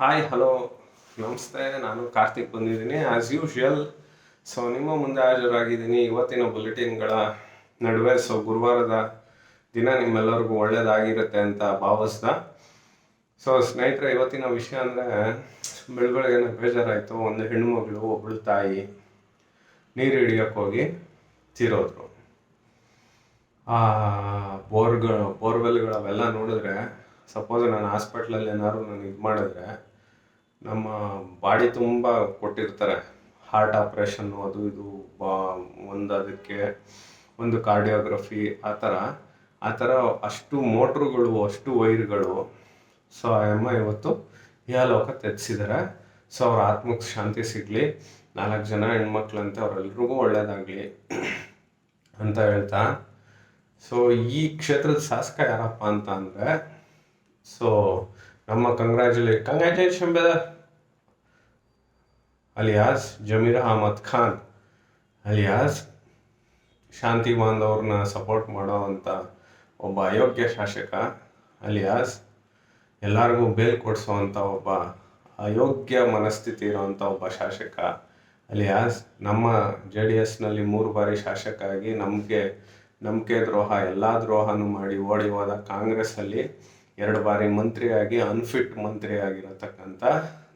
Hi hello ನಮಸ್ತೆ, ನಾನು ಕಾರ್ತಿಕ್ ಬಂದಿದ್ದೀನಿ. ಆಸ್ ಯೂಶುವಲ್ ಸೊ ನಿಮ್ಮ ಮುಂದೆ ಹಾಜರಾಗಿದ್ದೀನಿ ಇವತ್ತಿನ ಬುಲೆಟಿನ್ಗಳ ನಡುವೆ ಸೊ ಗುರುವಾರದ ದಿನ ನಿಮ್ಮೆಲ್ಲರಿಗೂ ಒಳ್ಳೇದಾಗಿರುತ್ತೆ ಅಂತ ಭಾವಿಸ್ದ. ಸೊ ಸ್ನೇಹಿತರೆ, ಇವತ್ತಿನ ವಿಷಯ ಅಂದರೆ ಬೆಳಗ್ಗೆ ಬೇಜಾರಾಯಿತು. ಒಂದು ಹೆಣ್ಣುಮಗಳು ಒಬ್ಬಳು ತಾಯಿ, ನೀರು ಹಿಡಿಯೋಕ್ಕೆ ಹೋಗಿ ತೀರೋದ್ರು. ಆ, ಬೋರ್ಗಳು ಬೋರ್ವೆಲ್ಗಳು ಅವೆಲ್ಲ ನೋಡಿದ್ರೆ ಸಪೋಸ್ ನಾನು ಹಾಸ್ಪಿಟ್ಲಲ್ಲಿ ಏನಾದ್ರು ನಾನು ಇದು ಮಾಡಿದ್ರೆ ನಮ್ಮ ಬಾಡಿ ತುಂಬ ಕೊಟ್ಟಿರ್ತಾರೆ. ಹಾರ್ಟ್ ಆಪ್ರೇಷನ್ನು ಅದು ಇದು, ಬಾ, ಒಂದು ಅದಕ್ಕೆ ಒಂದು ಕಾರ್ಡಿಯೋಗ್ರಫಿ ಆ ಥರ. ಆ ಥರ ಅಷ್ಟು ಮೋಟ್ರುಗಳು, ಅಷ್ಟು ವೈರ್ಗಳು. ಸೊ ಆ ಅಮ್ಮ ಇವತ್ತು ಇಹಲೋಕ ತೆಗೆಸಿದ್ದಾರೆ. ಸೊ ಅವ್ರ ಆತ್ಮಕ್ಕೆ ಶಾಂತಿ ಸಿಗಲಿ. ನಾಲ್ಕು ಜನ ಹೆಣ್ಮಕ್ಳಂತೆ ಅವರೆಲ್ರಿಗೂ ಒಳ್ಳೇದಾಗಲಿ ಅಂತ ಹೇಳ್ತಾ. ಸೊ ಈ ಕ್ಷೇತ್ರದ ಶಾಸಕ ಯಾರಪ್ಪ ಅಂತ ಅಂದರೆ ಸೊ ನಮ್ಮ ಕಂಗ್ರಾಚುಲೇ congratulation brother alias, Zameer Ahmed Khan. Alias, ಶಾಂತಿ ಬಾಂಧವ್ರನ್ನ ಸಪೋರ್ಟ್ ಮಾಡೋ ಅಂಥ ಒಬ್ಬ ಅಯೋಗ್ಯ ಶಾಸಕ. ಅಲಿಯಾಸ್, ಎಲ್ಲರಿಗೂ ಬೇಲ್ ಕೊಡಿಸೋವಂಥ ಒಬ್ಬ ಅಯೋಗ್ಯ ಮನಸ್ಥಿತಿ ಇರುವಂಥ ಒಬ್ಬ ಶಾಸಕ. ಅಲಿಯಾಸ್, ನಮ್ಮ ಜೆ ಡಿ ಎಸ್ನಲ್ಲಿ ಮೂರು ಬಾರಿ ಶಾಸಕ ಆಗಿ ನಮಗೆ ನಂಬಿಕೆ ದ್ರೋಹ, ಎಲ್ಲ ದ್ರೋಹನೂ ಮಾಡಿ ಓಡಿ ಹೋದ ಕಾಂಗ್ರೆಸ್ಸಲ್ಲಿ ಎರಡು ಬಾರಿ ಮಂತ್ರಿಯಾಗಿ ಅನ್ಫಿಟ್ ಮಂತ್ರಿ ಆಗಿರತಕ್ಕಂಥ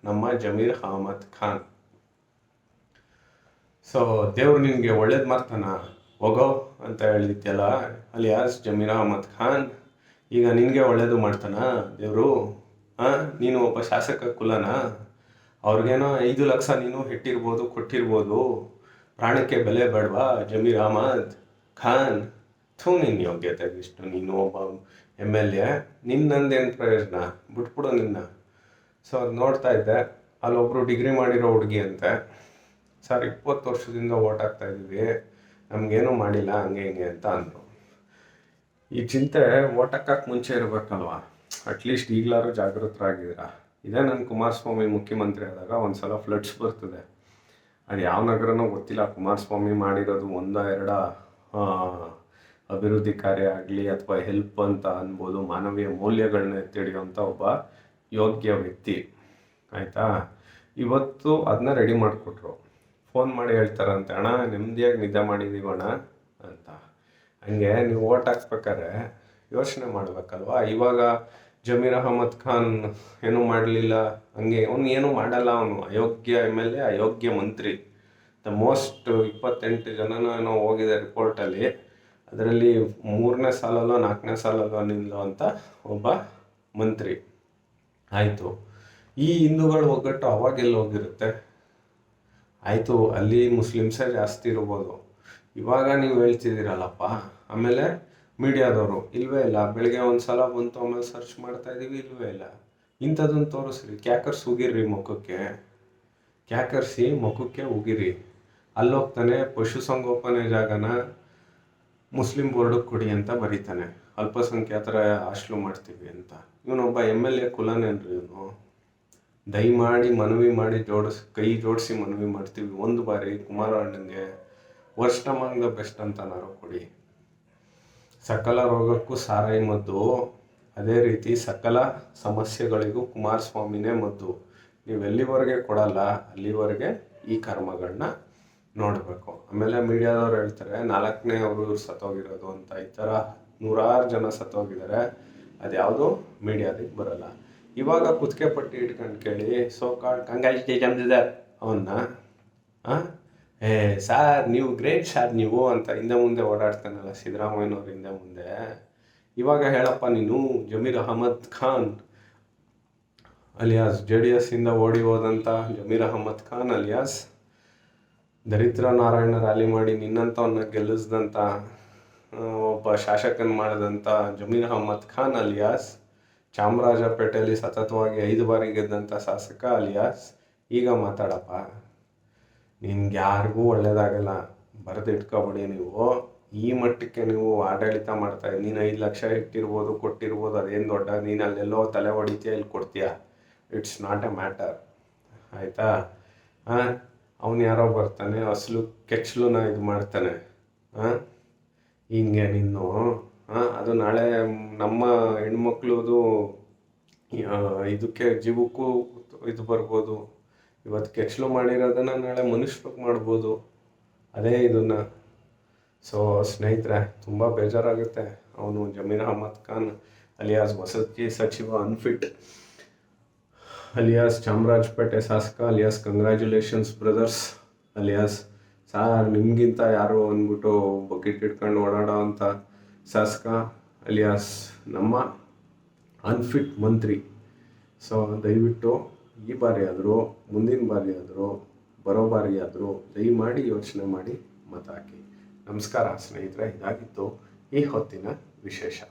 ನಮ್ಮ ಜಮೀರ್ ಅಹಮದ್ ಖಾನ್. ಸೊ ದೇವ್ರು ನಿನಗೆ ಒಳ್ಳೇದು ಮಾಡ್ತಾನ? ಹೋಗೋ ಅಂತ ಹೇಳಿದ್ಯಲ್ಲ ಅಲಿಯಾಸ್ ಜಮೀರ್ ಅಹಮದ್ ಖಾನ್? ಈಗ ನಿನಗೆ ಒಳ್ಳೇದು ಮಾಡ್ತಾನ ದೇವರು? ಹಾಂ, ನೀನು ಒಬ್ಬ ಶಾಸಕ ಕುಲನ? ಅವ್ರಿಗೇನೋ ಐದು ಲಕ್ಷ ನೀನು ಹೆಟ್ಟಿರ್ಬೋದು, ಕೊಟ್ಟಿರ್ಬೋದು. ಪ್ರಾಣಕ್ಕೆ ಬೆಲೆ ಬೇಡವಾ ಜಮೀರ್ ಅಹಮದ್ ಖಾನ್? ಥೂ ನಿನ್ನ ಯೋಗ್ಯತೆ ಇಷ್ಟು ನೀನು ಒಬ್ಬ ಎಂ ಎಲ್ ಎ ನಿನ್ನಂದೇನು ಪ್ರಯೋಜನ, ಬಿಟ್ಬಿಡು ನಿನ್ನ. ಸೊ ಅದು ನೋಡ್ತಾ ಇದ್ದೆ. ಅಲ್ಲೊಬ್ಬರು ಡಿಗ್ರಿ ಮಾಡಿರೋ ಹುಡುಗಿ ಅಂತೆ. ಸರ್ ಇಪ್ಪತ್ತು ವರ್ಷದಿಂದ ಓಟ್ ಹಾಕ್ತಾ ಇದ್ದೀವಿ. ನಮಗೇನು ಮಾಡಿಲ್ಲ, ಹಂಗೆ ಹಿಂಗೆ ಅಂತ ಅಂದರು. ಈ ಚಿಂತೆ ಓಟ್ ಹಾಕಕ್ಕೆ ಮುಂಚೆ ಇರಬೇಕಲ್ವಾ? ಅಟ್ಲೀಸ್ಟ್ ಈಗಲಾರು ಜಾಗೃತರಾಗಿದ್ದೀರಾ? ಇದೇ ನನ್ನ ಕುಮಾರಸ್ವಾಮಿ ಮುಖ್ಯಮಂತ್ರಿ ಆದಾಗ ಒಂದು ಸಲ ಫ್ಲಡ್ಸ್ ಬರ್ತದೆ. ಅದು ಯಾವ ನಗರನೂ ಗೊತ್ತಿಲ್ಲ. ಕುಮಾರಸ್ವಾಮಿ ಮಾಡಿರೋದು ಒಂದ ಎರಡ ಅಭಿವೃದ್ಧಿ ಕಾರ್ಯ ಆಗಲಿ ಅಥವಾ ಹೆಲ್ಪ್ ಅಂತ ಅನ್ಬೋದು, ಮಾನವೀಯ ಮೌಲ್ಯಗಳನ್ನ ಎತ್ತಿಡಿಯುವಂಥ ಒಬ್ಬ ಯೋಗ್ಯ ವ್ಯಕ್ತಿ. ಆಯಿತಾ? ಇವತ್ತು ಅದನ್ನ ರೆಡಿ ಮಾಡಿಕೊಟ್ರು. ಫೋನ್ ಮಾಡಿ ಹೇಳ್ತಾರಂತೆ, ಅಣ್ಣ, ನೆಮ್ಮದಿಯಾಗಿ ನಿದ್ದೆ ಮಾಡಿದ್ದೀವಿ ಅಣ್ಣ ಅಂತ. ಹಂಗೆ ನೀವು ಓಟ್ ಹಾಕ್ಸ್ಬೇಕಾದ್ರೆ ಯೋಚನೆ ಮಾಡ್ಬೇಕಲ್ವಾ? ಇವಾಗ ಜಮೀರ್ ಅಹಮದ್ ಖಾನ್ ಏನೂ ಮಾಡಲಿಲ್ಲ, ಹಂಗೆ ಅವ್ನು ಏನೂ ಮಾಡಲ್ಲ ಅವನು. ಅಯೋಗ್ಯ ಎಂ ಎಲ್ ಎ, ಅಯೋಗ್ಯ ಮಂತ್ರಿ. ದ ಮೋಸ್ಟ್ ಇಪ್ಪತ್ತೆಂಟು ಜನನೋ ಏನೋ ಹೋಗಿದೆ ರಿಪೋರ್ಟಲ್ಲಿ ಅದರಲ್ಲಿ ಮೂರನೇ ಸಾಲಲ್ಲೋ ನಾಲ್ಕನೇ ಸಾಲಲ್ಲೋ ನಿಲ್ಲೋ ಅಂತ ಒಬ್ಬ ಮಂತ್ರಿ. ಆಯಿತು. ಈ ಹಿಂದೂಗಳು ಒಗ್ಗಟ್ಟು ಅವಾಗೆಲ್ಲ ಹೋಗಿರುತ್ತೆ? ಆಯಿತು, ಅಲ್ಲಿ ಮುಸ್ಲಿಮ್ಸೇ ಜಾಸ್ತಿ ಇರ್ಬೋದು. ಇವಾಗ ನೀವು ಹೇಳ್ತಿದ್ದೀರಲ್ಲಪ್ಪ, ಆಮೇಲೆ ಮೀಡಿಯಾದವರು, ಇಲ್ವೇ ಇಲ್ಲ, ಬೆಳಿಗ್ಗೆ ಒಂದು ಸಲ ಬಂತು, ಆಮೇಲೆ ಸರ್ಚ್ ಮಾಡ್ತಾ ಇದ್ದೀವಿ ಇಲ್ವೇ ಇಲ್ಲ. ಇಂಥದ್ದನ್ನು ತೋರಿಸ್ರಿ. ಕ್ಯಾಕರ್ಸ್ ಉಗಿರ್ರಿ ಮುಖಕ್ಕೆ. ಕ್ಯಾಕರ್ಸಿ ಮುಖಕ್ಕೆ ಉಗಿರಿ. ಅಲ್ಲೋಗ್ತಾನೆ ಪಶುಸಂಗೋಪನೆ ಜಾಗನ ಮುಸ್ಲಿಂ ಬೋರ್ಡಿಗೆ ಕೊಡಿ ಅಂತ ಬರೀತಾನೆ. ಅಲ್ಪಸಂಖ್ಯಾತರ ಹಾಸ್ಟ್ಲು ಮಾಡ್ತೀವಿ ಅಂತ. ಇವನೊಬ್ಬ ಎಂ ಎಲ್ ಎ ಕುಲನೇನ್ರಿ ಇವನು. ದಯಮಾಡಿ ಮನವಿ ಮಾಡಿ ಜೋಡಿಸ್, ಕೈ ಜೋಡಿಸಿ ಮನವಿ ಮಾಡ್ತೀವಿ. ಒಂದು ಬಾರಿ ಕುಮಾರಣ್ಣಂಗೆ ವರ್ಷ ದ ಬೆಸ್ಟ್ ಅಂತ ನಾರು ಕೊಡಿ. ಸಕಲ ರೋಗಕ್ಕೂ ಸಾರಾಯಿ ಮದ್ದು. ಅದೇ ರೀತಿ ಸಕಲ ಸಮಸ್ಯೆಗಳಿಗೂ ಕುಮಾರಸ್ವಾಮಿನೇ ಮದ್ದು. ನೀವು ಎಲ್ಲಿವರೆಗೆ ಕೊಡಲ್ಲ, ಅಲ್ಲಿವರೆಗೆ ಈ ಕರ್ಮಗಳನ್ನ ನೋಡಬೇಕು. ಆಮೇಲೆ ಮೀಡಿಯಾದವ್ರು ಹೇಳ್ತಾರೆ, ನಾಲ್ಕನೇ ಅವರು ಸತ್ತೋಗಿರೋದು ಅಂತ. ಈ ಥರ ನೂರಾರು ಜನ ಸತ್ತೋಗಿದ್ದಾರೆ. ಅದ್ಯಾವುದು ಮೀಡಿಯಾದಿಗೆ ಬರಲ್ಲ. ಇವಾಗ ಕುತ್ತಿಗೆ ಪಟ್ಟಿ ಇಟ್ಕೊಂಡು ಕೇಳಿ ಸೋ ಕಾಲ್ ಕಂಗ್ರಾಚುಲೇಷನ್ ಇದ್ದಾರೆ ಅವನ್ನ ಏ ಸಾರ್ ನೀವು ಗ್ರೇಟ್ ಸಾರ್ ನೀವು ಅಂತ ಹಿಂದೆ ಮುಂದೆ ಓಡಾಡ್ತಾನಲ್ಲ ಸಿದ್ದರಾಮಯ್ಯನವ್ರ ಹಿಂದೆ ಮುಂದೆ. ಇವಾಗ ಹೇಳಪ್ಪ, ನೀನು Zameer Ahmed Khan, alias J D S ಇಂದ ಓಡಿ ಹೋದಂಥ ಜಮೀರ್ ಅಹಮದ್ ಖಾನ್, ಅಲಿಯಾಸ್. ದರಿದ್ರ ನಾರಾಯಣ ರ್ಯಾಲಿ ಮಾಡಿ ನಿನ್ನಂಥವನ್ನ ಗೆಲ್ಲಿಸಿದಂಥ ಒಬ್ಬ ಶಾಸಕನ ಮಾಡಿದಂಥ ಜಮೀರ್ ಅಹಮದ್ ಖಾನ್ ಅಲಿಯಾಸ್ ಚಾಮರಾಜಪೇಟೆಯಲ್ಲಿ ಸತತವಾಗಿ ಐದು ಬಾರಿ ಗೆದ್ದಂಥ ಶಾಸಕ ಅಲಿಯಾಸ್, ಈಗ ಮಾತಾಡಪ್ಪ. ನಿನ್ಗೆ ಯಾರಿಗೂ ಒಳ್ಳೇದಾಗಲ್ಲ, ಬರೆದಿಟ್ಕೊಬಿಡಿ ನೀವು. ಈ ಮಟ್ಟಕ್ಕೆ ನೀವು ಆಡಳಿತ ಮಾಡ್ತಾ ನೀನು ಐದು ಲಕ್ಷ ಇಟ್ಟಿರ್ಬೋದು, ಕೊಟ್ಟಿರ್ಬೋದು, ಅದೇನು ದೊಡ್ಡ, ನೀನು ಅಲ್ಲೆಲ್ಲೋ ತಲೆ ಹೊಡಿತೀಯ ಇಲ್ಲಿ ಕೊಡ್ತೀಯ? ಇಟ್ಸ್ ನಾಟ್ ಎ ಮ್ಯಾಟರ್ ಆಯಿತಾ? ಹಾಂ ಅವನು ಯಾರೋ ಬರ್ತಾನೆ, ಅಸಲು ಕೆಚ್ಚಲುನ ಇದು ಮಾಡ್ತಾನೆ. ಹಾಂ ಹಿಂಗೆ ನಿನ್ನು ಹಾಂ ಅದು ನಾಳೆ ನಮ್ಮ ಹೆಣ್ಮಕ್ಳದು ಇದಕ್ಕೆ ಜೀವಕ್ಕೂ ಇದು ಬರ್ಬೋದು. ಇವತ್ತು ಕೆಚ್ಚಲು ಮಾಡಿರೋದನ್ನು ನಾಳೆ ಮನುಷ್ಯರಿಗೆ ಮಾಡ್ಬೋದು. ಅದೇ ಇದನ್ನು. ಸೊ ಸ್ನೇಹಿತರೆ, ತುಂಬ ಬೇಜಾರಾಗುತ್ತೆ. ಅವನು ಜಮೀರ್ ಅಹಮದ್ ಖಾನ್, ಅಲಿಯಾಸ್ ವಸತಿ ಸಚಿವ, ಅನ್ಫಿಟ್. ಅಲಿಯಾಸ್ ಚಾಮರಾಜಪೇಟೆ ಶಾಸಕ, alias congratulations brothers alias, sir, ನಿಮಗಿಂತ ಯಾರು ಅಂದ್ಬಿಟ್ಟು ಬಕೆಟ್ ಇಟ್ಕೊಂಡು ಓಡಾಡೋ ಅಂಥ ಶಾಸಕ, ಅಲಿಯಾಸ್, ನಮ್ಮ ಅನ್ಫಿಟ್ ಮಂತ್ರಿ. ಸೊ ದಯವಿಟ್ಟು ಈ ಬಾರಿ ಆದರೂ, ಮುಂದಿನ ಬಾರಿ ಆದರೂ, ಬರೋ ಬಾರಿ ಆದರೂ ದಯಮಾಡಿ ಯೋಚನೆ ಮಾಡಿ ಮತ ಹಾಕಿ. ನಮಸ್ಕಾರ ಸ್ನೇಹಿತರೆ, ಇದಾಗಿತ್ತು ಈ ಹೊತ್ತಿನ ವಿಶೇಷ.